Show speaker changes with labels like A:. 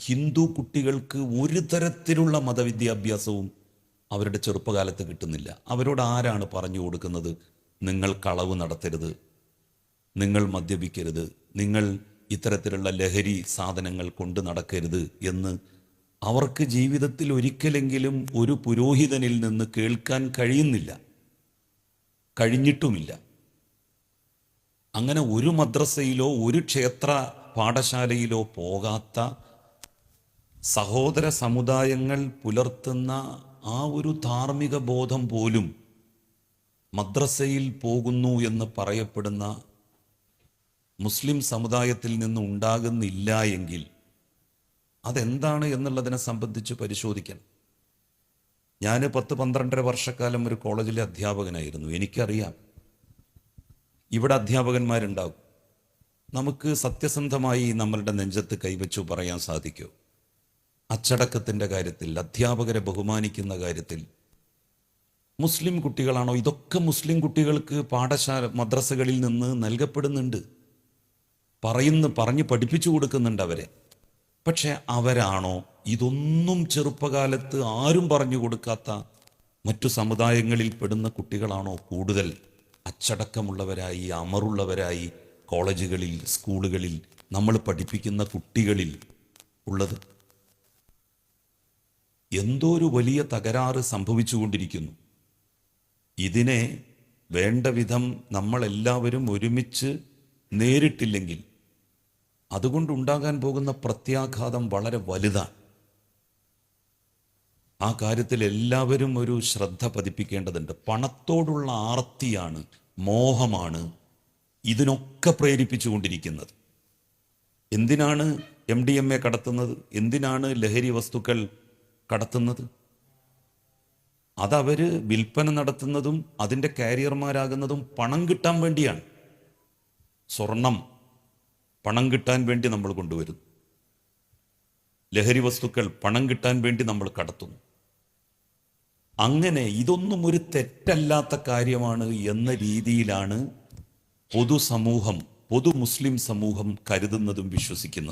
A: ഹിന്ദു കുട്ടികൾക്ക് ഒരു തരത്തിലുള്ള മതവിദ്യാഭ്യാസവും അവരുടെ ചെറുപ്പകാലത്ത് കിട്ടുന്നില്ല. അവരോട് ആരാണ് പറഞ്ഞു കൊടുക്കുന്നത്? നിങ്ങൾ കളവ് നടത്തരുത്. നിങ്ങൾ മദ്യപിക്കരുത്. നിങ്ങൾ ഇത്തരത്തിലുള്ള ലഹരി സാധനങ്ങൾ കൊണ്ട് നടക്കരുത് എന്ന് അവർക്ക് ജീവിതത്തിൽ ഒരിക്കലെങ്കിലും ഒരു പുരോഹിതനിൽ നിന്ന് കേൾക്കാൻ കഴിയുന്നില്ല. കഴിഞ്ഞിട്ടുമില്ല. അങ്ങനെ ഒരു മദ്രസയിലോ ഒരു ക്ഷേത്ര പാഠശാലയിലോ പോകാത്ത സഹോദര സമുദായങ്ങൾ പുലർത്തുന്ന ആ ഒരു ധാർമ്മിക ബോധം പോലും മദ്രസയിൽ പോകുന്നു എന്ന് പറയപ്പെടുന്ന മുസ്ലിം സമുദായത്തിൽ നിന്ന് ഉണ്ടാകുന്നില്ല എങ്കിൽ അതെന്താണ് എന്നുള്ളതിനെ സംബന്ധിച്ച് പരിശോധിക്കണം. ഞാൻ പത്ത് പന്ത്രണ്ടര വർഷക്കാലം ഒരു കോളേജിലെ അധ്യാപകനായിരുന്നു. എനിക്കറിയാം. ഇവിടെ അധ്യാപകന്മാരുണ്ടാകും. നമുക്ക് സത്യസന്ധമായി നമ്മളുടെ നെഞ്ചത്ത് കൈവച്ചു പറയാൻ സാധിക്കുമോ അച്ചടക്കത്തിന്റെ കാര്യത്തിൽ അധ്യാപകരെ ബഹുമാനിക്കുന്ന കാര്യത്തിൽ. മുസ്ലിം കുട്ടികളാണോ? ഇതൊക്കെ മുസ്ലിം കുട്ടികൾക്ക് പാഠശാല മദ്രസകളിൽ നിന്ന് നൽകപ്പെടുന്നുണ്ട്. പറയുന്നു പറഞ്ഞ് പഠിപ്പിച്ചു കൊടുക്കുന്നുണ്ട് അവരെ. പക്ഷെ അവരാണോ? ഇതൊന്നും ചെറുപ്പകാലത്ത് ആരും പറഞ്ഞു കൊടുക്കാത്ത മറ്റു സമുദായങ്ങളിൽ പെടുന്ന കുട്ടികളാണോ? കൂടുതൽ അച്ചടക്കമുള്ളവരായി അമറുള്ളവരായി കോളേജുകളിൽ സ്കൂളുകളിൽ നമ്മൾ പഠിപ്പിക്കുന്ന കുട്ടികളിൽ ഉള്ളത്. എന്തോ ഒരു വലിയ തകരാറ് സംഭവിച്ചുകൊണ്ടിരിക്കുന്നു. ഇതിനെ വേണ്ട വിധം നമ്മളെല്ലാവരും ഒരുമിച്ച് നേരിട്ടില്ലെങ്കിൽ അതുകൊണ്ടുണ്ടാകാൻ പോകുന്ന പ്രത്യാഘാതം വളരെ വലുതാണ്. ആ കാര്യത്തിൽ എല്ലാവരും ഒരു ശ്രദ്ധ പതിപ്പിക്കേണ്ടതുണ്ട്. പണത്തോടുള്ള ആർത്തിയാണ് മോഹമാണ് ഇതിനൊക്കെ പ്രേരിപ്പിച്ചുകൊണ്ടിരിക്കുന്നത്. എന്തിനാണ് എം ഡി എം എ കടത്തുന്നത്? എന്തിനാണ് ലഹരി വസ്തുക്കൾ കടത്തുന്നത്. അതവര് വിൽപ്പന നടത്തുന്നതും അതിന്റെ കാരിയർമാരാകുന്നതും പണം കിട്ടാൻ വേണ്ടിയാണ്. സ്വർണം പണം കിട്ടാൻ വേണ്ടി നമ്മൾ കൊണ്ടുവരുന്നു. ലഹരി വസ്തുക്കൾ പണം കിട്ടാൻ വേണ്ടി നമ്മൾ കടത്തുന്നു. അങ്ങനെ ഇതൊന്നും ഒരു തെറ്റല്ലാത്ത കാര്യമാണ് എന്ന രീതിയിലാണ് പൊതുസമൂഹം പൊതു മുസ്ലിം സമൂഹം കരുതുന്നതും വിശ്വസിക്കുന്നതും.